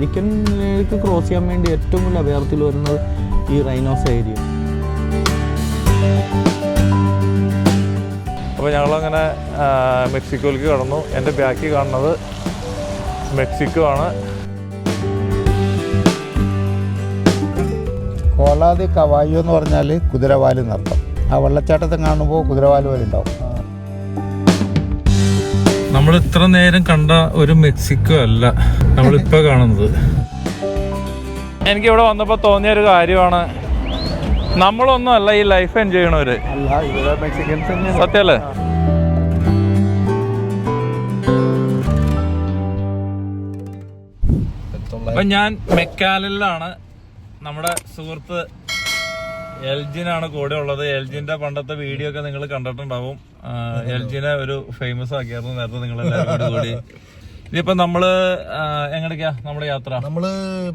അമേരിക്കനിലേക്ക് cross ചെയ്യാൻ വേണ്ടി ഏറ്റവും കൂടുതൽ അഭയാർത്ഥികൾ വരുന്നത് ഈ റൈനോസ് ഏരിയ അപ്പോൾ ഞങ്ങളങ്ങനെ മെക്സിക്കോയിലേക്ക് കടന്നു. എന്റെ ബാക്കി കാണുന്നത് മെക്സിക്കോ ആണ്. കോലാതി കവായോ എന്ന് പറഞ്ഞാൽ കുതിരവാൽ നൃത്തം ആ വെള്ളച്ചാട്ടത്തെ കാണുമ്പോൾ കുതിരവാൽ പോലെ ഉണ്ടാവും. നമ്മൾ ഇത്ര നേരം കണ്ട ഒരു മെക്സിക്കോ അല്ല. നമ്മളിപ്പോ കാണുന്നത്. എനിക്ക് ഇവിടെ വന്നപ്പോൾ തോന്നിയ ഒരു കാര്യമാണ്. നമ്മളൊന്നും അല്ല ഈ ലൈഫ് എൻജോയ് ചെയ്യണവര്. സത്യല്ലേ അപ്പൊ ഞാൻ മെക്കാലിലാണ്. നമ്മുടെ സുഹൃത്ത് എൽജിനാണ് കൂടെ ഉള്ളത്. എൽജിന്റെ പണ്ടത്തെ വീഡിയോ ഒക്കെ നിങ്ങൾ കണ്ടിട്ടുണ്ടാവും. എൽജിനെ ഒരു ഫേമസ് ആക്കിയായിരുന്നു നേരത്തെ നിങ്ങൾ എല്ലാവരും കൂടി. ഇതിപ്പോ നമ്മൾ എങ്ങനെയൊക്കെയാ എങ്ങടേക്കാ നമ്മുടെ യാത്ര? നമ്മൾ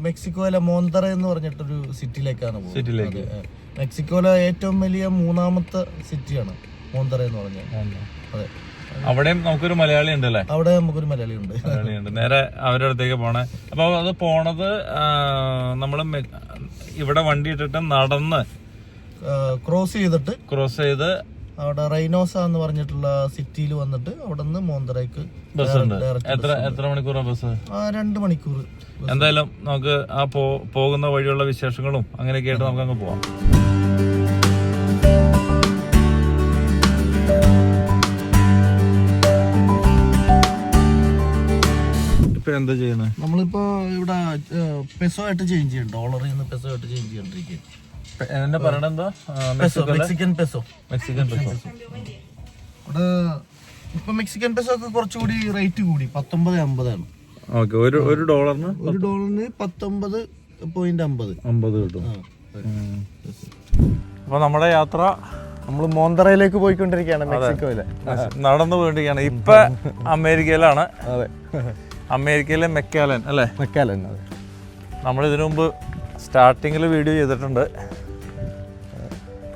മെക്സിക്കോയിലെ മോന്തറ എന്ന് പറഞ്ഞിട്ടൊരു സിറ്റിയിലേക്കാണ് സിറ്റിയിലേക്ക്. മെക്സിക്കോയിലെ ഏറ്റവും വലിയ മൂന്നാമത്തെ സിറ്റിയാണ് മോന്തറ എന്ന് പറഞ്ഞത് അതെ. അവിടെയും നമുക്കൊരു മലയാളി ഉണ്ട് അല്ലേ? അവിടെ നമുക്കൊരു മലയാളി ഉണ്ട്. മലയാളിയുണ്ട് നേരെ അവരുടെ അടുത്തേക്ക് പോണേ. അപ്പൊ അത് പോണത് നമ്മൾ നമ്മൾ ഇവിടെ വണ്ടി ഇട്ടിട്ട് നടന്ന് ക്രോസ് ചെയ്തിട്ട് ക്രോസ് ചെയ്ത് അവിടെ റൈനോസ എന്ന് പറഞ്ഞിട്ടുള്ള സിറ്റിയിൽ വന്നിട്ട് അവിടെ നിന്ന് മോന്തറയ്ക്ക് എത്ര എത്ര മണിക്കൂറാണ് ബസ് രണ്ട് മണിക്കൂർ എന്തായാലും നമുക്ക് ആ പോകുന്ന വഴിയുള്ള വിശേഷങ്ങളും അങ്ങനെയൊക്കെ ആയിട്ട് നമുക്ക് അങ്ങ് പോവാം. ഇപ്പൊ എന്താ ചെയ്യുന്നത് നമ്മളിപ്പോ ഇവിടെ പെസോ ആയിട്ട് ചേഞ്ച് ചെയ്യും ഡോളറിൽ നിന്ന് പെസോ ആയിട്ട് ചേഞ്ച് ചെയ്തോണ്ടിരിക്കുക എന്നെ പറയണ എന്താ? മെക്സിക്കൻ പെസോ മെക്സിക്കൻ പെസോ ഇവിടെ ഇപ്പൊ മെക്സിക്കൻ പെസോ ഒക്കെ കുറച്ചുകൂടി റേറ്റ് കൂടി പത്തൊമ്പത് അമ്പതാണ്. ഓക്കെ ഒരു ഒരു ഡോളറിന് ഒരു ഡോളറിന് പത്തൊമ്പത് പോയിന്റ് അമ്പത്. അമ്പത് കിട്ടും. അപ്പൊ നമ്മുടെ യാത്ര നമ്മൾ മോന്തറയിലേക്ക് പോയിക്കൊണ്ടിരിക്കുകയാണ് മെക്സിക്കോയിലെ. നടന്നു പോയിരിക്കുകയാണ് ഇപ്പൊ അമേരിക്കയിലാണ്. അതെ. അമേരിക്കയിലെ മെക്കാലൻ അല്ലേ? മെക്കാലൻ അതെ. നമ്മൾ ഇതിനു മുമ്പ് സ്റ്റാർട്ടിങ്ങിൽ വീഡിയോ ചെയ്തിട്ടുണ്ട്.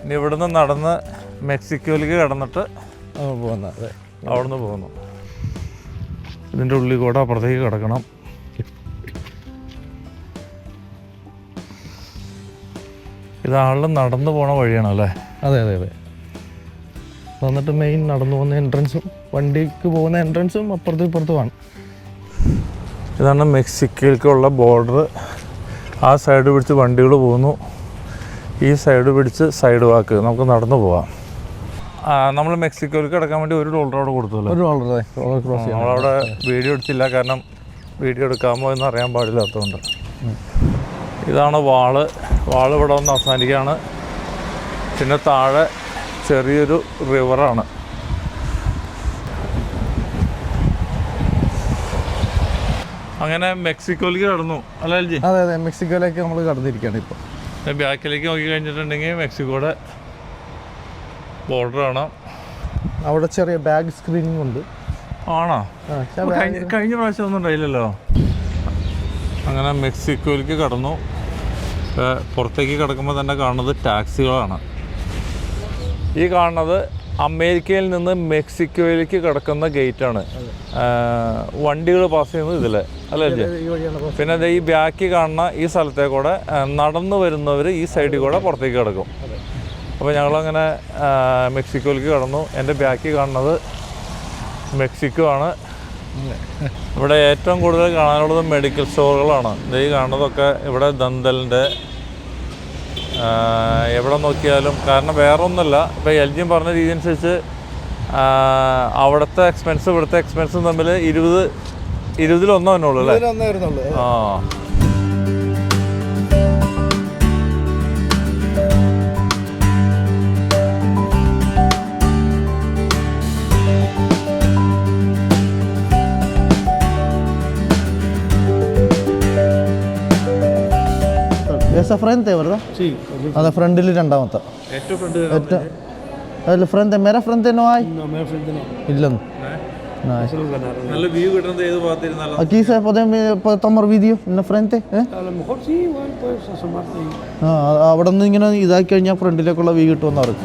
ഇനി ഇവിടുന്ന് നടന്ന് മെക്സിക്കോയിലേക്ക് കടന്നിട്ട് പോകുന്ന. അതെ. അവിടുന്ന് പോകുന്നു. ഇതിന്റെ ഉള്ളിൽ കൂടെ അപ്പുറത്തേക്ക് കിടക്കണം. ഇത് ആളിൽ നടന്നു പോണ വഴിയാണ് അല്ലേ? അതെ അതെ അതെ. വന്നിട്ട് മെയിൻ നടന്നു പോകുന്ന എൻട്രൻസും വണ്ടിക്ക് പോകുന്ന എൻട്രൻസും അപ്പുറത്തും ഇപ്പുറത്തുമാണ്. ഇതാണ് മെക്സിക്കോയിലേക്കുള്ള ബോർഡർ ആ സൈഡ് പിടിച്ച് വണ്ടികൾ പോകുന്നു ഈ സൈഡ് പിടിച്ച് സൈഡ് വാക്ക്. നമുക്ക് നടന്നു പോവാം. നമ്മൾ മെക്സിക്കോയിലേക്ക് കിടക്കാൻ വേണ്ടി ഒരു ഡോളർ അവിടെ കൊടുത്തല്ലോ ഒരു ഡോളർ നമ്മളവിടെ വീഡിയോ എടുത്തില്ല. കാരണം വീഡിയോ എടുക്കാമോ എന്ന് അറിയാൻ പാടില്ലാത്തതുകൊണ്ട്. ഇതാണ് വാൾ. വാൾ ഇവിടെ വന്ന് അവസാനിക്കുകയാണ്. പിന്നെ താഴെ ചെറിയൊരു റിവറാണ് അങ്ങനെ മെക്സിക്കോയിലേക്ക് കടന്നു. അല്ലെ അതെ അതെ മെക്സിക്കോയിലേക്ക് നമ്മൾ കടന്നിരിക്കുകയാണ് ഇപ്പോൾ ബാക്കിലേക്ക് നോക്കി കഴിഞ്ഞിട്ടുണ്ടെങ്കിൽ മെക്സിക്കോയുടെ ബോർഡർ ആണ്. അവിടെ ചെറിയ ബാഗ് സ്ക്രീനിങ് ഉണ്ട്. ആണോ? കഴിഞ്ഞ പ്രാവശ്യം ഒന്നും ഉണ്ടായില്ലല്ലോ? അങ്ങനെ മെക്സിക്കോയിലേക്ക് കടന്നു. പുറത്തേക്ക് കിടക്കുമ്പോൾ തന്നെ കാണുന്നത് ടാക്സികളാണ്. ഈ കാണുന്നത് അമേരിക്കയിൽ നിന്ന് മെക്സിക്കോയിലേക്ക് കിടക്കുന്ന ആണ്. വണ്ടികൾ പാസ് ചെയ്യുന്നത് ഇതിലെ. അല്ലേ പിന്നെ ദേ ഈ ബാക്കി കാണുന്ന ഈ സ്ഥലത്തെ കൂടെ നടന്നു വരുന്നവർ ഈ സൈഡിൽ കൂടെ പുറത്തേക്ക് കിടക്കും. അപ്പോൾ ഞങ്ങളങ്ങനെ അങ്ങനെ മെക്സിക്കോയിലേക്ക് കടന്നു. എന്റെ ബാക്കി കാണുന്നത് മെക്സിക്കോ ആണ്. ഇവിടെ ഏറ്റവും കൂടുതൽ കാണാനുള്ളത് മെഡിക്കൽ സ്റ്റോറുകളാണ്. ദേ ഈ കാണുന്നതൊക്കെ ഇവിടെ ദന്തലിന്റെ എവിടെ നോക്കിയാലും കാരണം വേറെ ഒന്നുമില്ല ഇപ്പോൾ എൽ ജിയും പറഞ്ഞ രീതി അനുസരിച്ച് അവിടുത്തെ എക്സ്പെൻസ് ഇവിടുത്തെ എക്സ്പെൻസും തമ്മിൽ ഇരുപത് ഇരുപതിലൊന്നോ ഉള്ളൂ അല്ലേ? ആ. Frente, ¿verdad? Sí. അതെ ഫ്രണ്ടിൽ രണ്ടാമത്തെ ഏറ്റവും ഫ്രണ്ട് മേര അതിൽ ഫ്രണ്ട് മേരെ ഫ്രണ്ട് നോ ആയി ഇല്ലെന്ന് Nice. നല്ല വ്യൂ കിട്ടുന്നത് ഏത് ഭാഗത്തിരുന്നാലും Aquí se puede puede tomar vídeo en la frente, ¿eh? A lo mejor sí, igual puedes asomarte ahí. ആ അവിടെ നിന്ന് ഇങ്ങനെ ഇതാക്കി കഴിഞ്ഞാൽ ഫ്രണ്ടിലേക്കുള്ള വ്യൂ കിട്ടുമെന്ന് പറയും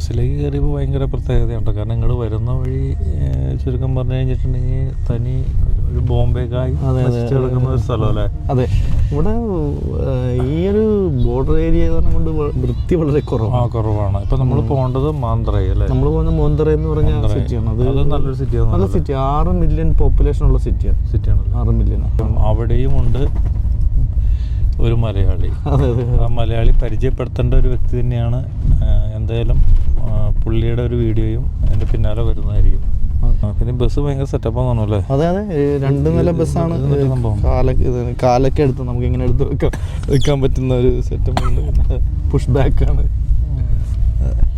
ബസ്സിലേക്ക് കയറിയപ്പോൾ ഭയങ്കര പ്രത്യേകതയുണ്ട്. കാരണം നിങ്ങൾ വരുന്ന വഴി ചുരുക്കം പറഞ്ഞു കഴിഞ്ഞിട്ടുണ്ടെങ്കിൽ തനി ഒരു- ബോംബെക്കായി കിടക്കുന്ന ഒരു സ്ഥലം അല്ലേ അതെ. ഇവിടെ ഈ ഒരു ബോർഡർ ഏരിയ കൊണ്ട് വൃത്തി വളരെ ആ കുറവാണ്. കുറവാണ് ഇപ്പൊ നമ്മൾ പോകേണ്ടത് മാന്ത്രൈ അല്ലേ? നമ്മൾ പോകുന്ന മോന്തറ എന്ന് പറഞ്ഞ. സിറ്റിയാണ്. അത് നല്ലൊരു നല്ലൊരു നല്ല സിറ്റിയാണ് സിറ്റി ആറ് മില്യൺ പോപ്പുലേഷൻ ഉള്ള സിറ്റിയാണ് സിറ്റിയാണ് ആറ് മില്യൺ അവിടെയും ഉണ്ട് ഒരു മലയാളി. ആ മലയാളി പരിചയപ്പെടുത്തേണ്ട ഒരു വ്യക്തി തന്നെയാണ് എന്തായാലും പുള്ളിയുടെ ഒരു വീഡിയോയും എന്റെ പിന്നാലെ വരുന്നതായിരിക്കും. പിന്നെ ബസ് ഭയങ്കര സെറ്റപ്പാന്ന് അല്ലേ? അതെ അതെ. രണ്ട് നില ബസ്സാണ്. സംഭവം. കാലൊക്കെ എടുത്ത് നമുക്ക് ഇങ്ങനെ എടുത്ത് വെക്കാൻ വെക്കാൻ പറ്റുന്ന ഒരു സെറ്റപ്പ് ഉണ്ട്. പുഷ് ബാക്ക് ആണ്.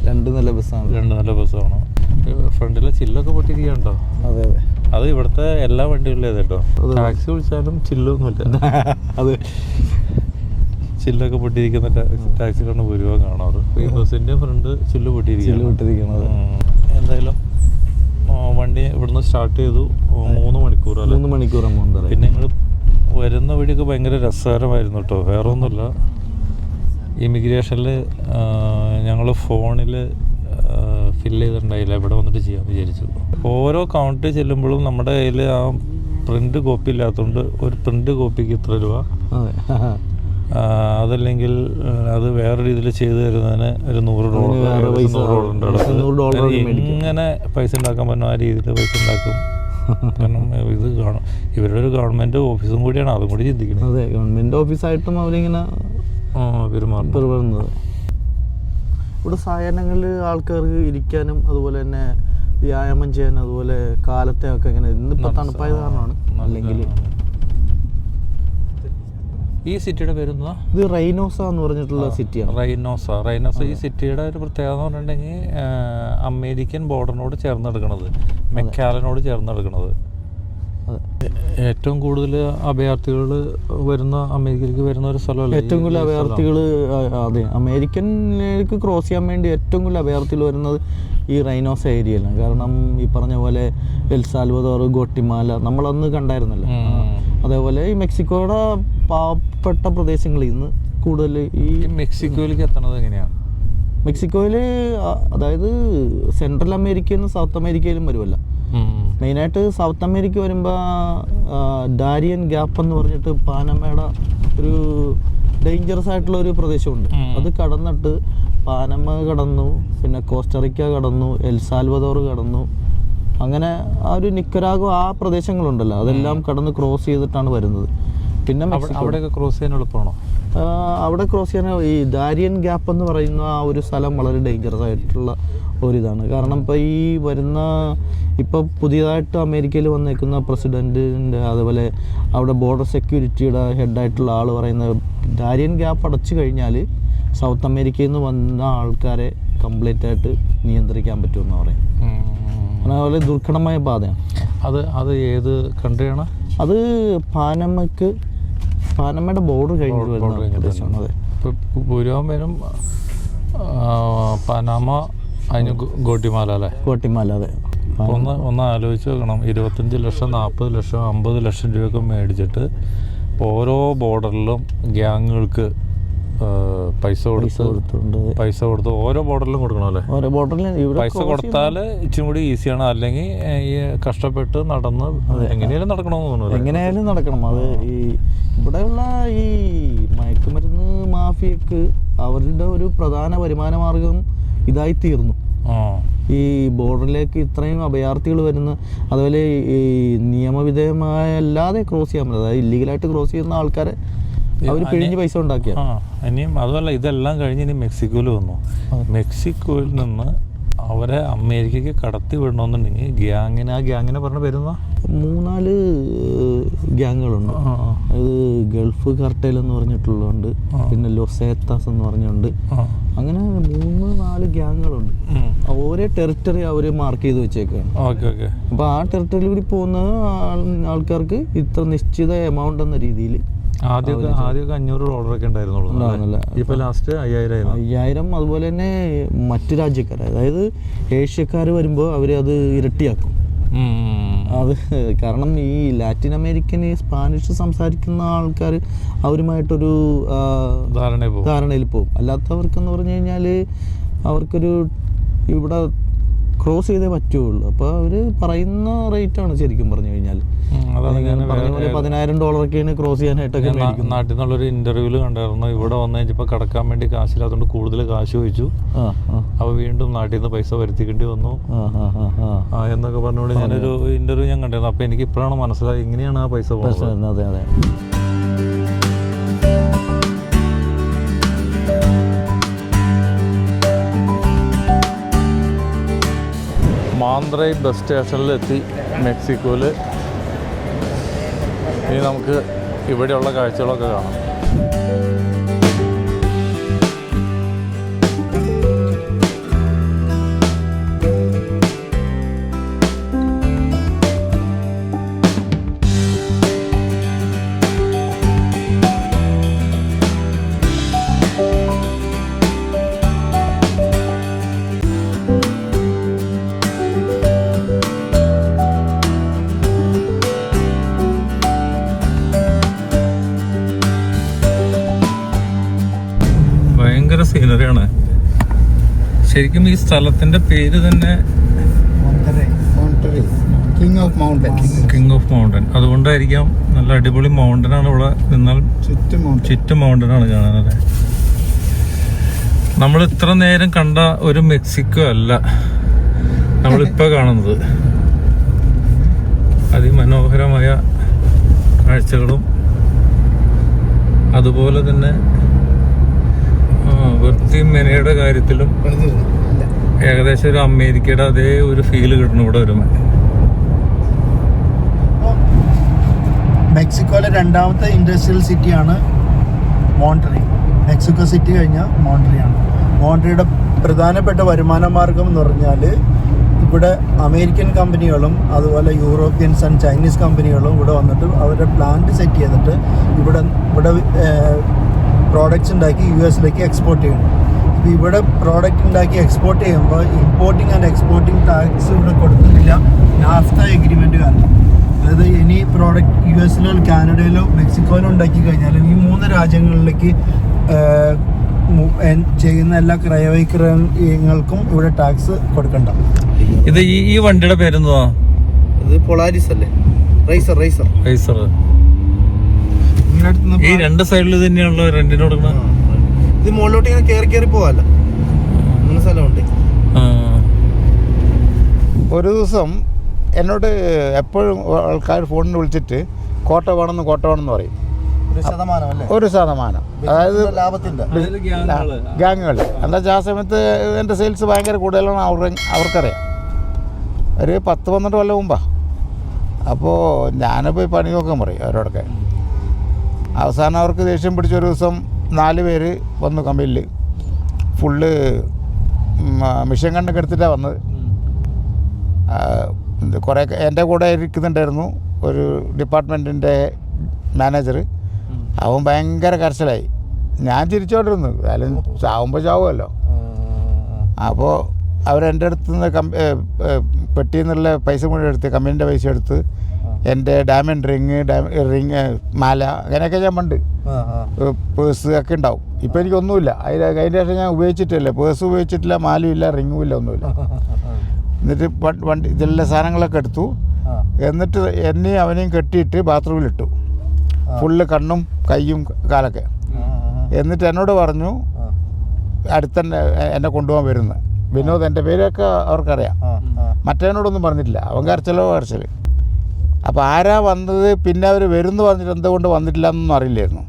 രണ്ട് നില ബസ്സാണ്. രണ്ട് നില ബസ്സാണ്. ഫ്രണ്ടിലെ ചില്ലൊക്കെ പൊട്ടിയിരിക്കണ്ടോ? അതെ അതെ. അത് ഇവിടുത്തെ എല്ലാ വണ്ടികളിലും കേട്ടോ. ടാക്സി വിളിച്ചാലും ചില്ലൊന്നുമില്ല. അതെ. ചില്ലൊക്കെ പൊട്ടിയിരിക്കുന്ന ടാക്സി ടാക്സി കൊണ്ട് ഭൂരിഭാഗം കാണാറ്? ബസിന്റെ ഫ്രണ്ട് ചില്ല് ചില്ല് പൊട്ടിയിരിക്കുന്നു എന്തായാലും വണ്ടി ഇവിടുന്ന് സ്റ്റാർട്ട് ചെയ്തു മൂന്ന് മണിക്കൂർ മൂന്ന് മണിക്കൂർ പിന്നെ നിങ്ങൾ വരുന്ന വഴിയൊക്കെ ഭയങ്കര രസകരമായിരുന്നു കേട്ടോ. വേറെ ഒന്നുമില്ല. ഇമിഗ്രേഷനിൽ ഞങ്ങൾ ഫോണിൽ ഫില്ല് ചെയ്തിട്ടുണ്ടായില്ല. ഇവിടെ വന്നിട്ട് ചെയ്യാൻ വിചാരിച്ചു. ഓരോ കൗണ്ടിൽ ചെല്ലുമ്പോഴും നമ്മുടെ കയ്യിൽ ആ പ്രിന്റ് കോപ്പി ഇല്ലാത്തതുകൊണ്ട് ഒരു പ്രിന്റ് കോപ്പിക്ക് ഇത്ര രൂപ. അതല്ലെങ്കിൽ അത് വേറെ രീതിയിൽ ചെയ്തു തരുന്നതിന് ഒരു നൂറ് ഡോളർ ഇങ്ങനെ നൂറ് ഡോളർ. എങ്ങനെ പൈസ ഉണ്ടാക്കാൻ പറ്റും ആ രീതിയിൽ പൈസ ഉണ്ടാക്കും. കാരണം ഇത് കാണും. ഇവരുടെ ഒരു ഗവൺമെന്റ് ഓഫീസും കൂടിയാണ്. അതും കൂടി ചിന്തിക്കുന്നത് അതെ ഗവൺമെന്റ് ഓഫീസായിട്ടും അവരിങ്ങനെ പെരുമാറുന്നത്. ഇവിടെ സായാഹ്നങ്ങളിൽ ആൾക്കാർക്ക് ഇരിക്കാനും അതുപോലെ തന്നെ വ്യായാമം ചെയ്യാനും അതുപോലെ കാലത്തെ ഒക്കെ ഇങ്ങനെ ഇന്നിപ്പോ തണുപ്പായത് കാരണമാണ്. അല്ലെങ്കിൽ ഈ സിറ്റിയുടെ പേരുന്ന ഇത് റൈനോസ എന്ന് പറഞ്ഞിട്ടുള്ള സിറ്റിയാണ് റൈനോസ റൈനോസ ഈ സിറ്റിയുടെ ഒരു പ്രത്യേകത എന്ന് പറഞ്ഞിട്ടുണ്ടെങ്കിൽ അമേരിക്കൻ ബോർഡറിനോട് ചേർന്ന് കിടക്കുന്നത് മെക്കാലനോട് ചേർന്ന് കിടക്കുന്നത് ഏറ്റവും കൂടുതൽ അഭയാർത്ഥികൾ വരുന്ന അമേരിക്കയിലേക്ക് വരുന്ന ഒരു സ്ഥലമല്ല ഏറ്റവും കൂടുതൽ അഭയാർത്ഥികൾ അതെ. അമേരിക്കനിലേക്ക് ക്രോസ് ചെയ്യാൻ വേണ്ടി ഏറ്റവും കൂടുതൽ അഭയാർത്ഥികൾ വരുന്നത് ഈ റൈനോസ് ഏരിയയിലാണ് കാരണം ഈ പറഞ്ഞ പോലെ എൽസാൽവദോർ ഗോട്ടിമാല നമ്മളന്ന് കണ്ടായിരുന്നല്ലോ. അതേപോലെ ഈ മെക്സിക്കോയുടെ പാവപ്പെട്ട പ്രദേശങ്ങളിൽ നിന്ന് കൂടുതൽ ഈ മെക്സിക്കോയിലേക്ക് എത്തണത് എങ്ങനെയാണ് മെക്സിക്കോയിൽ അതായത് സെൻട്രൽ അമേരിക്കയിൽ സൗത്ത് അമേരിക്കയിലും വരുമല്ല മെയിനായിട്ട് സൗത്ത് അമേരിക്ക വരുമ്പോൾ ഡാരിയൻ ഗ്യാപ്പ് എന്ന് പറഞ്ഞിട്ട് പാനമയുടെ ഒരു ഡേഞ്ചറസ് ആയിട്ടുള്ള ഒരു പ്രദേശമുണ്ട്. അത് കടന്നിട്ട് പാനമ കടന്നു പിന്നെ കോസ്റ്ററിക്ക കടന്നു എൽസാൽവദോർ കടന്നു അങ്ങനെ ആ ഒരു നിക്കരാഗോ ആ പ്രദേശങ്ങളുണ്ടല്ലോ. അതെല്ലാം കടന്ന് ക്രോസ് ചെയ്തിട്ടാണ് വരുന്നത്. പിന്നെ അവിടെയൊക്കെ ക്രോസ് ചെയ്യാൻ എളുപ്പമാണോ അവിടെ ക്രോസ് ചെയ്യാൻ ഈ ദാരിയൻ ഗ്യാപ്പ് എന്ന് പറയുന്ന ആ ഒരു സ്ഥലം വളരെ ഡേഞ്ചറസ് ആയിട്ടുള്ള ഒരിതാണ്. കാരണം ഇപ്പോൾ ഈ വരുന്ന ഇപ്പോൾ പുതിയതായിട്ട് അമേരിക്കയിൽ വന്നേക്കുന്ന പ്രസിഡന്റിന്റെ അതുപോലെ അവിടെ ബോർഡർ സെക്യൂരിറ്റിയുടെ ഹെഡായിട്ടുള്ള ആൾ പറയുന്ന ദാരിയൻ ഗ്യാപ്പ് അടച്ചു കഴിഞ്ഞാൽ സൗത്ത് അമേരിക്കയിൽ നിന്ന് വന്ന ആൾക്കാരെ കംപ്ലീറ്റ് ആയിട്ട് നിയന്ത്രിക്കാൻ പറ്റുമെന്ന് പറയും അതുപോലെ ദുർഘടമായ പാതയാണ്. അത് അത് ഏത് കൺട്രിയാണ്? അത് പാനമക്ക് പാനമയുടെ ബോർഡർ കഴിഞ്ഞിട്ട് വരുന്ന അതെ. ഇപ്പോൾ ഭൂരിഭാഗം പനാമ അതിന് ഗോട്ടിമാല അല്ലേ? ഗോട്ടിമാല അതെ. ഒന്ന് ഒന്ന് ആലോചിച്ച് നോക്കണം. ഇരുപത്തഞ്ച് ലക്ഷം നാൽപ്പത് ലക്ഷം അമ്പത് ലക്ഷം രൂപയൊക്കെ മേടിച്ചിട്ട് ഓരോ ബോർഡറിലും ഗ്യാങ്ങുകൾക്ക് പൈസ പൈസ കൊടുത്ത് പൈസ കൊടുത്ത് ഓരോ ബോർഡറിലും കൊടുക്കണം അല്ലേ? ഓരോ ബോർഡറിൽ പൈസ കൊടുത്താൽ ഇച്ചിരി കൂടി ഈസിയാണ്. അല്ലെങ്കിൽ ഈ കഷ്ടപ്പെട്ട് നടന്ന് എങ്ങനെയാലും നടക്കണമെന്ന് തോന്നുന്നു എങ്ങനെയാലും നടക്കണം. അത് ഈ ഇവിടെയുള്ള ഈ മയക്കുമരുന്ന് മാഫിയക്ക് അവരുടെ ഒരു പ്രധാന വരുമാന മാർഗം ഇതായി തീർന്നു. ഈ ബോർഡറിലേക്ക് ഇത്രയും അഭയാർത്ഥികൾ വരുന്ന അതുപോലെ ഈ നിയമവിധേയമായ അല്ലാതെ ക്രോസ് ചെയ്യാൻ പറ്റില്ല. അതായത് ഇല്ലീഗലായിട്ട് ക്രോസ് ചെയ്യുന്ന ആൾക്കാരെ അവർ പിഴിഞ്ഞ് പൈസ ഉണ്ടാക്കിയ. ആ ഇനിയും അതുമല്ല ഇതെല്ലാം കഴിഞ്ഞ് ഇനി മെക്സിക്കോയിൽ വന്നു. മെക്സിക്കോയിൽ നിന്ന് അവരെ അമേരിക്കക്ക് കടത്തി വിടണമെന്നുണ്ടെങ്കിൽ ഗ്യാങ്ങിന് ആ ഗ്യാങ്ങിനെ പറഞ്ഞ പേരുന്ന മൂന്നാൽ ഗ്യാങ്ങുകളുണ്ട്. അത് ഗൾഫ് കർട്ടേൽ എന്ന് പറഞ്ഞിട്ടുള്ളതുണ്ട്. പിന്നെ ലൊസേത്താസ് എന്ന് പറഞ്ഞുണ്ട്. അങ്ങനെ മൂന്ന് നാല് ഗ്യാങ്ങുകളുണ്ട്. ഓരോ ടെറിട്ടറി അവർ മാർക്ക് ചെയ്ത് വെച്ചേക്കാണ്. അപ്പോൾ ആ ടെറിട്ടറിയിൽ കൂടി പോകുന്ന ആൾക്കാർക്ക് ഇത്ര നിശ്ചിത എമൗണ്ട് എന്ന രീതിയിൽ ആദ്യമൊക്കെ ആദ്യമൊക്കെ അഞ്ഞൂറ് ഡോളറൊക്കെ ഉണ്ടായിരുന്നുള്ളൂ. ഇപ്പൊ ലാസ്റ്റ് അയ്യായിരം അയ്യായിരം അതുപോലെ തന്നെ മറ്റു രാജ്യക്കാർ അതായത് ഏഷ്യക്കാർ വരുമ്പോൾ അവർ അത് ഇരട്ടിയാക്കും. അത് കാരണം ഈ ലാറ്റിൻ അമേരിക്കൻ സ്പാനിഷ് സംസാരിക്കുന്ന ആൾക്കാർ അവരുമായിട്ടൊരു ആ, ധാരണയിൽ പോകും. ധാരണയിൽ പോകും. അല്ലാത്തവർക്കെന്ന് പറഞ്ഞു കഴിഞ്ഞാൽ അവർക്കൊരു ഇവിടെ ക്രോസ് ചെയ്തേ പറ്റുള്ളൂ. അപ്പോൾ അവർ പറയുന്ന റേറ്റാണ് ശരിക്കും പറഞ്ഞു കഴിഞ്ഞാൽ പതിനായിരം പറഞ്ഞ പോലെ പതിനായിരം ഡോളറൊക്കെയാണ് ക്രോസ് ചെയ്യാനായിട്ടൊക്കെ നാട്ടിൽ നിന്നുള്ളൊരു ഇന്റർവ്യൂൽ കണ്ടായിരുന്നു. ഇവിടെ വന്നു കഴിഞ്ഞപ്പോൾ കടക്കാൻ വേണ്ടി കാശില്ലാത്തതുകൊണ്ട് കൂടുതൽ കാശ് ചോദിച്ചു. അപ്പോൾ വീണ്ടും നാട്ടിൽ നിന്ന് പൈസ വരുത്തിക്കേണ്ടി വന്നു. എന്നൊക്കെ പറഞ്ഞുകൊണ്ട് ഞാനൊരു ഇന്റർവ്യൂ ഞാൻ കണ്ടായിരുന്നു അപ്പോൾ എനിക്ക് ഇപ്പോഴാണ് മനസ്സിലായി ഇങ്ങനെയാണ് ആ പൈസ പോകുന്നത് അതെ അതെ. മാന്ത്രൈ ബസ് സ്റ്റേഷനിലെത്തി മെക്സിക്കോയിൽ ഇനി നമുക്ക് ഇവിടെയുള്ള കാഴ്ചകളൊക്കെ കാണാം. സീനറിയാണ് ശരിക്കും ഈ സ്ഥലത്തിന്റെ പേര് തന്നെ king of mountain king of mountain അതുകൊണ്ടായിരിക്കാം നല്ല അടിപൊളി മൗണ്ടൻ ആണ് ഇവിടെ നിന്നാൽ ചുറ്റും മൗണ്ടൻ ചുറ്റും മൗണ്ടൻ ആണ് കാണാനല്ലേ നമ്മൾ ഇത്ര നേരം കണ്ട ഒരു മെക്സിക്കോ അല്ല. നമ്മളിപ്പോ കാണുന്നത്. അതിമനോഹരമായ കാഴ്ചകളും അതുപോലെ തന്നെ വൃത്തിയും മെനയുടെ കാര്യത്തിലും ഏകദേശം ഒരു അമേരിക്കയുടെ അതേ ഒരു ഫീൽ കിട്ടണം ഇവിടെ വരുമ്പോൾ മെക്സിക്കോയിലെ രണ്ടാമത്തെ ഇൻഡസ്ട്രിയൽ സിറ്റിയാണ് മോൺട്രി മെക്സിക്കോ സിറ്റി കഴിഞ്ഞാൽ മോൺട്രിയാണ് മോൺട്രിയുടെ പ്രധാനപ്പെട്ട വരുമാന മാർഗം എന്ന് പറഞ്ഞാൽ ഇവിടെ അമേരിക്കൻ കമ്പനികളും അതുപോലെ യൂറോപ്യൻസ് ആൻഡ് ചൈനീസ് കമ്പനികളും ഇവിടെ വന്നിട്ട് അവരുടെ പ്ലാന്റ് സെറ്റ് ചെയ്തിട്ട് ഇവിടെ ഇവിടെ പ്രോഡക്റ്റ്സ് ഉണ്ടാക്കി യു എസിലേക്ക് എക്സ്പോർട്ട് ചെയ്യണം ഇപ്പം ഇവിടെ പ്രോഡക്റ്റ് ഉണ്ടാക്കി എക്സ്പോർട്ട് ചെയ്യുമ്പോൾ ഇമ്പോർട്ടിംഗ് ആൻഡ് എക്സ്പോർട്ടിംഗ് ടാക്സ് ഇവിടെ കൊടുക്കുന്നില്ല. നാഫ്ത എഗ്രിമെന്റ് കാരണം. അതായത് ഇനി പ്രോഡക്റ്റ് യു എസിലോ കാനഡയിലോ മെക്സിക്കോയിലോ ഉണ്ടാക്കി കഴിഞ്ഞാൽ ഈ മൂന്ന് രാജ്യങ്ങളിലേക്ക് എൻ- ചെയ്യുന്ന എല്ലാ ക്രയവിക്രയങ്ങൾക്കും ഇവിടെ ടാക്സ് കൊടുക്കണ്ട. ഇത് ഈ ഈ വണ്ടിയുടെ പേരെന്തുവാ? ഇത് പൊളാരിസ് അല്ലേ? റൈസർ റൈസർ റൈസർ ഈ രണ്ട് സൈഡിൽ തന്നെയാണല്ലോ റെന്റിന് കൊടുക്കണ ഇത് മുകളിലോട്ട് ഇങ്ങനെ കയറി കയറി പോവാല്ലോ അങ്ങനെ സ്ഥലമുണ്ട്. ഒരു ദിവസം എന്നോട് എപ്പോഴും ആൾക്കാർ ഫോണിൽ വിളിച്ചിട്ട് കോട്ട വേണമെന്ന് കോട്ട വേണമെന്ന് പറയും. ഒരു ശതമാനം അതായത് ഗ്യാങ്ങുകൾ എന്താ വെച്ചാൽ ആ സമയത്ത് എന്റെ സെയിൽസ് ഭയങ്കര കൂടുതലാണ് അവർ അവർക്കറിയാം. ഒരു പത്ത് പന്ത്രണ്ട് കൊല്ലം മുമ്പാ. അപ്പോൾ ഞാനിപ്പോൾ പണി നോക്കാൻ പറയും അവരോടൊക്കെ. അവസാനം അവർക്ക് ദേഷ്യം പിടിച്ച ഒരു ദിവസം നാല് പേര് വന്നു കമ്പനിയിൽ. ഫുള്ള് മിഷൻ കണ്ണൊക്കെ എടുത്തിട്ടാണ് വന്നത്. കുറേ എന്റെ കൂടെ ഇരിക്കുന്നുണ്ടായിരുന്നു ഒരു ഡിപ്പാർട്ട്മെന്റിന്റെ മാനേജർ അവൻ ഭയങ്കര കരച്ചിലായി. ഞാൻ ചിരിച്ചോണ്ടിരുന്നു. അതായാലും ചാവുമ്പോൾ ചാവുമല്ലോ. അപ്പോൾ അവരെന്റെ അടുത്ത് നിന്ന് ഏ, പെട്ടിയിൽ നിന്നുള്ള പൈസ മുഴുവൻ എടുത്ത് കമ്പനീന്റെ പൈസ എടുത്ത് എന്റെ ഡയമണ്ട് റിങ് റിങ് മാല അങ്ങനെയൊക്കെ ഞാൻ പണ്ട്. പേഴ്സ് ഒക്കെ ഉണ്ടാവും. ഇപ്പം എനിക്കൊന്നുമില്ല അതിൽ അതിന്റെ ശേഷം ഞാൻ ഉപയോഗിച്ചിട്ടില്ല. പേഴ്സ് ഉപയോഗിച്ചിട്ടില്ല മാലും ഇല്ല റിങ്ങും ഇല്ല ഒന്നുമില്ല. എന്നിട്ട് വണ്ടി ഇതെല്ലാം സാധനങ്ങളൊക്കെ എടുത്തു. എന്നിട്ട് എന്നെയും അവനെയും കെട്ടിയിട്ട് ബാത്റൂമിലിട്ടു ഫുള്ള് കണ്ണും കൈയും കാലൊക്കെ. എന്നിട്ട് എന്നോട് പറഞ്ഞു അടുത്തന്നെ എന്നെ കൊണ്ടുപോകാൻ വരുന്നത് വിനോദ് എന്റെ പേരൊക്കെ അവർക്കറിയാം. മറ്റേനോടൊന്നും പറഞ്ഞിട്ടില്ല. അവൻ കരച്ചലോ കരച്ചൽ അപ്പോൾ ആരാ വന്നത്? പിന്നെ അവർ വരുമെന്ന് പറഞ്ഞിട്ട് എന്തുകൊണ്ട് വന്നിട്ടില്ല എന്നൊന്നും അറിയില്ലായിരുന്നു.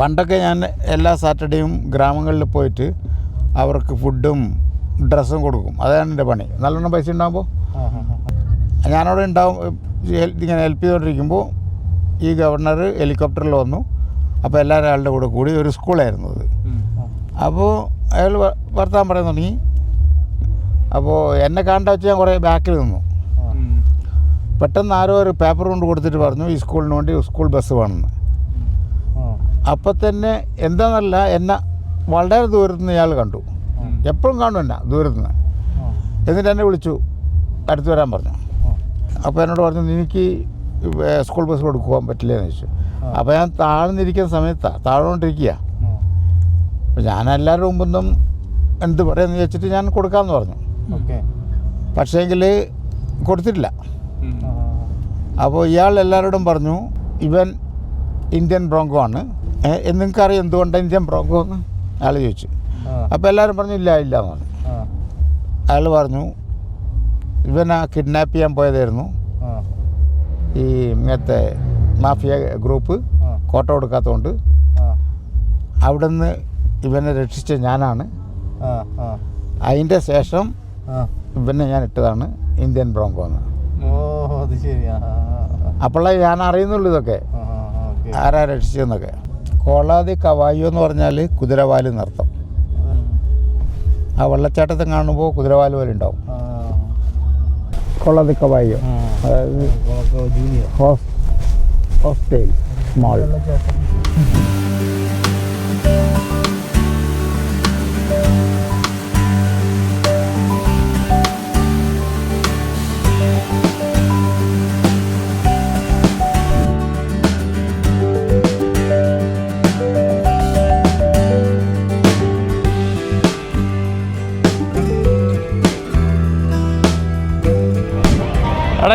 പണ്ടൊക്കെ ഞാൻ എല്ലാ സാറ്റർഡേയും ഗ്രാമങ്ങളിൽ പോയിട്ട് അവർക്ക് ഫുഡും ഡ്രസ്സും കൊടുക്കും. അതാണ് എന്റെ പണി. നല്ലോണം പൈസ ഉണ്ടാകുമ്പോൾ ഞാനവിടെ ഉണ്ടാവും ഇങ്ങനെ ഹെൽപ്പ് ചെയ്തുകൊണ്ടിരിക്കുമ്പോൾ ഈ ഗവർണർ ഹെലികോപ്റ്ററിൽ വന്നു. അപ്പോൾ എല്ലാ ഒരാളുടെ കൂടെ കൂടി ഒരു സ്കൂളായിരുന്നു അത്. അപ്പോൾ അയാൾ വർത്താൻ പറയാൻ തുടങ്ങി. അപ്പോൾ എന്നെ കാണേണ്ട വെച്ച് ഞാൻ കുറേ ബാക്കിൽ നിന്നു. പെട്ടെന്ന് ആരോ ഒരു പേപ്പർ കൊണ്ട് കൊടുത്തിട്ട് പറഞ്ഞു ഈ സ്കൂളിന് വേണ്ടി സ്കൂൾ ബസ് വേണമെന്ന്. അപ്പം തന്നെ എന്താണെന്നല്ല എന്നെ വളരെ ദൂരത്ത് നിന്ന് ഇയാൾ കണ്ടു. എപ്പോഴും കാണും എന്നെ ദൂരത്ത് നിന്ന് എന്നിട്ട് എന്നെ വിളിച്ചു അടുത്ത് വരാൻ പറഞ്ഞു. അപ്പോൾ എന്നോട് പറഞ്ഞു എനിക്ക് സ്കൂൾ ബസ് കൊടുക്കുവാൻ പറ്റില്ല എന്ന് ചോദിച്ചു. അപ്പോൾ ഞാൻ താഴ്ന്നിരിക്കുന്ന സമയത്താണ് താഴ്ന്നുകൊണ്ടിരിക്കുക അപ്പോൾ ഞാൻ എല്ലാവരുടെ മുമ്പൊന്നും എന്ത് പറയാന്ന് ചോദിച്ചിട്ട് ഞാൻ കൊടുക്കാമെന്ന് പറഞ്ഞു. ഓക്കെ. പക്ഷേങ്കിൽ കൊടുത്തിട്ടില്ല. അപ്പോൾ ഇയാൾ എല്ലാവരോടും പറഞ്ഞു ഇവൻ ഇന്ത്യൻ ബ്രോങ്കോ ആണ്. നിങ്ങൾക്കറിയാം എന്തുകൊണ്ടാണ് ഇന്ത്യൻ ബ്രോങ്കോ എന്ന്? അയാൾ ചോദിച്ചു. അപ്പോൾ എല്ലാവരും പറഞ്ഞു ഇല്ല ഇല്ല എന്ന് പറഞ്ഞു. അയാൾ പറഞ്ഞു ഇവനെ കിഡ്നാപ്പ് ചെയ്യാൻ പോയതായിരുന്നു. ഈ ഇങ്ങനത്തെ മാഫിയ ഗ്രൂപ്പ് കോട്ട കൊടുക്കാത്തതുകൊണ്ട് അവിടുന്ന് ഇവനെ രക്ഷിച്ച ഞാനാണ്. അതിന്റെ ശേഷം ഇവനെ ഞാൻ ഇട്ടതാണ് ഇന്ത്യൻ ബ്രോങ്കോ എന്ന്. അത് ശരിയാ അപ്പോഴേ ഞാൻ അറിയുന്നുള്ളൂ ഇതൊക്കെ. ആരാ രക്ഷിച്ചെന്നൊക്കെ കോളാതി കവായു എന്ന് പറഞ്ഞാൽ കുതിരവാൽ എന്നർത്ഥം. ആ വെള്ളച്ചാട്ടത്തിൽ കാണുമ്പോൾ കുതിരവാൽ പോലെ ഉണ്ടാവും. കൊള്ളാതി കവായു. അതായത് ഹോസ് ഹോസ്റ്റൈൽ സ്മോൾ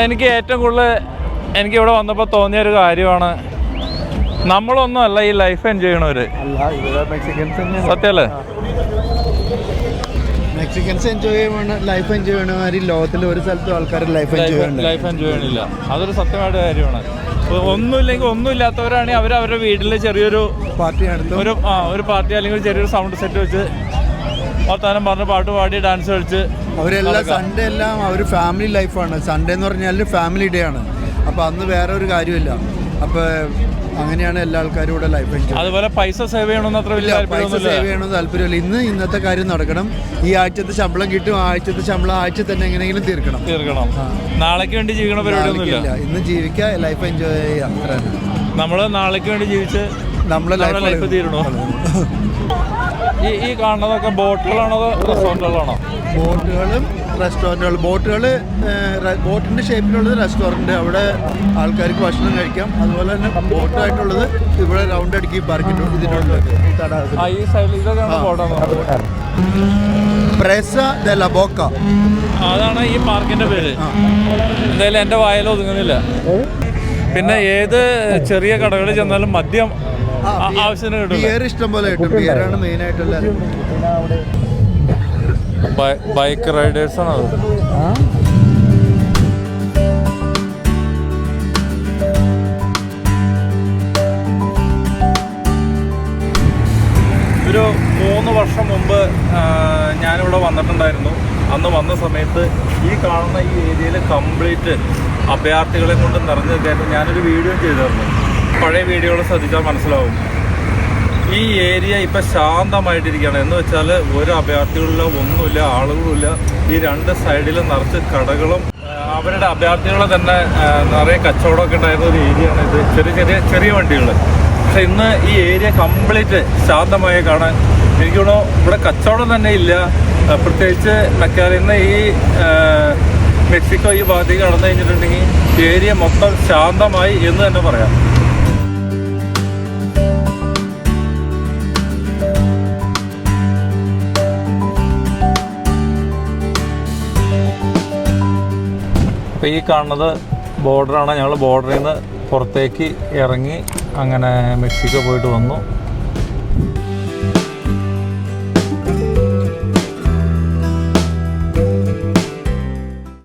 എനിക്ക് ഏറ്റവും കൂടുതൽ എനിക്ക് ഇവിടെ വന്നപ്പോൾ തോന്നിയ ഒരു കാര്യമാണ്. നമ്മളൊന്നും അല്ല ഈ ലൈഫ് എൻജോയ് ചെയ്യണവര്. സത്യല്ലേ മെക്സിക്കൻസ് എൻജോയ് ചെയ്യണ ലൈഫ് എൻജോയ് ചെയ്യണമാതിരി ലോകത്തിൽ ഒരു സ്ഥലത്തും ആൾക്കാർ ലൈഫ് എൻജോയ് ചെയ്യണ്ട ലൈഫ് എൻജോയ് ചെയ്യണില്ല. അതൊരു സത്യമായിട്ട് കാര്യമാണ്. ഒന്നുമില്ലെങ്കിൽ ഒന്നുമില്ലാത്തവരാണെങ്കിൽ അവർ അവരുടെ വീട്ടിൽ ചെറിയൊരു പാർട്ടി നടത്തും. ഒരു ആ ഒരു പാർട്ടി അല്ലെങ്കിൽ ചെറിയൊരു സൗണ്ട് സെറ്റ് വെച്ച് വർത്താനം പറഞ്ഞ് പാട്ട് പാടി ഡാൻസ് കളിച്ച് അവരെല്ലാം സൺഡേ എല്ലാം അവർ ഫാമിലി ലൈഫാണ് സൺഡേ എന്ന് പറഞ്ഞാൽ ഫാമിലി ഡേ ആണ്. അപ്പോൾ അന്ന് വേറെ ഒരു കാര്യമില്ല. അപ്പോൾ അങ്ങനെയാണ് എല്ലാ ആൾക്കാരും ഇവിടെ ലൈഫ് എൻജോയ് അതുപോലെ പൈസ സേവ് ചെയ്യണമെന്ന് അത്ര വലിയ പൈസ സേവ് ചെയ്യണമെന്ന് താല്പര്യമില്ല. ഇന്ന് ഇന്നത്തെ കാര്യം നടക്കണം. ഈ ആഴ്ചത്തെ ശമ്പളം കിട്ടും. ആഴ്ചത്തെ ശമ്പളം ആഴ്ച തന്നെ എങ്ങനെയെങ്കിലും തീർക്കണം. തീർക്കണം. നാളേക്ക് വേണ്ടി ജീവിക്കണ പരിപാടിയൊന്നുമില്ല. ഇന്ന് ജീവിക്കുക ലൈഫ് എൻജോയ് ചെയ്യാം. അത്ര. നമ്മൾ നാളേക്ക് വേണ്ടി ജീവിച്ച് നമ്മളെ ലൈഫ് തീരണോ? ഈ ഈ കാണുന്നതൊക്കെ ബോട്ടുകളാണോ റെസ്റ്റോറന്റുകളാണോ? ബോട്ടുകളും റെസ്റ്റോറന്റുകൾ ബോട്ടുകൾ ബോട്ടിന്റെ ഷേപ്പിലുള്ളത് റെസ്റ്റോറന്റ്. അവിടെ ആൾക്കാർക്ക് ഭക്ഷണം കഴിക്കാം. അതുപോലെ തന്നെ ബോട്ടായിട്ടുള്ളത് ഇവിടെ റൗണ്ട് അടിക്കി പാർക്കിന്റെ ബോട്ടാണ് പ്രസ ദ ലബോക്ക അതാണ് ഈ പാർക്കിന്റെ പേര്. എന്തായാലും എന്റെ വായല ഒതുങ്ങുന്നില്ല. പിന്നെ ഏത് ചെറിയ കടകളിൽ ചെന്നാലും മദ്യം ആവശ്യത്തിന് കിട്ടില്ല ബിയർ ഇഷ്ടം പോലെ കിട്ടും. ബിയറാണ് മെയിൻ ആയിട്ടുള്ള ബൈക്ക് റൈഡേഴ്സ് ആണ് അത്? ഒരു മൂന്ന് വർഷം മുമ്പ് ഞാനിവിടെ വന്നിട്ടുണ്ടായിരുന്നു. അന്ന് വന്ന സമയത്ത് ഈ കാണുന്ന ഈ ഏരിയയിൽ കംപ്ലീറ്റ് അഭയാർത്ഥികളെ കൊണ്ട് നിറഞ്ഞു നിൽക്കായിരുന്നു ഞാനൊരു വീഡിയോ ചെയ്തിരുന്നു. പഴയ വീഡിയോകൾ ശ്രദ്ധിച്ചാൽ മനസ്സിലാവും. ഈ ഏരിയ ഇപ്പം ശാന്തമായിട്ടിരിക്കുകയാണ്. എന്ന് വെച്ചാൽ ഒരു അഭയാർത്ഥികളില്ല ഒന്നുമില്ല ആളുകളുമില്ല. ഈ രണ്ട് സൈഡിലും നിറച്ച് കടകളും അവരുടെ അഭയാർത്ഥികളെ തന്നെ നിറയെ കച്ചവടമൊക്കെ ഉണ്ടായിരുന്ന ഒരു ഏരിയയാണ് ഇത്. ചെറിയ ചെറിയ ചെറിയ വണ്ടികൾ പക്ഷെ ഇന്ന് ഈ ഏരിയ കംപ്ലീറ്റ് ശാന്തമായി കാണാൻ എനിക്ക് തോന്നുന്നു ഇവിടെ കച്ചവടം തന്നെ ഇല്ല. പ്രത്യേകിച്ച് മെക്കാലിന്ന് ഈ മെക്സിക്കോ ഈ ഭാഗത്തേക്ക് കടന്നു കഴിഞ്ഞിട്ടുണ്ടെങ്കിൽ ഏരിയ മൊത്തം ശാന്തമായി എന്ന് തന്നെ പറയാം. ഇപ്പോൾ ഈ കാണുന്നത് ബോർഡറാണ് ഞങ്ങൾ ബോർഡറിൽ നിന്ന് പുറത്തേക്ക് ഇറങ്ങി അങ്ങനെ മെക്സിക്കോ പോയിട്ട് വന്നു.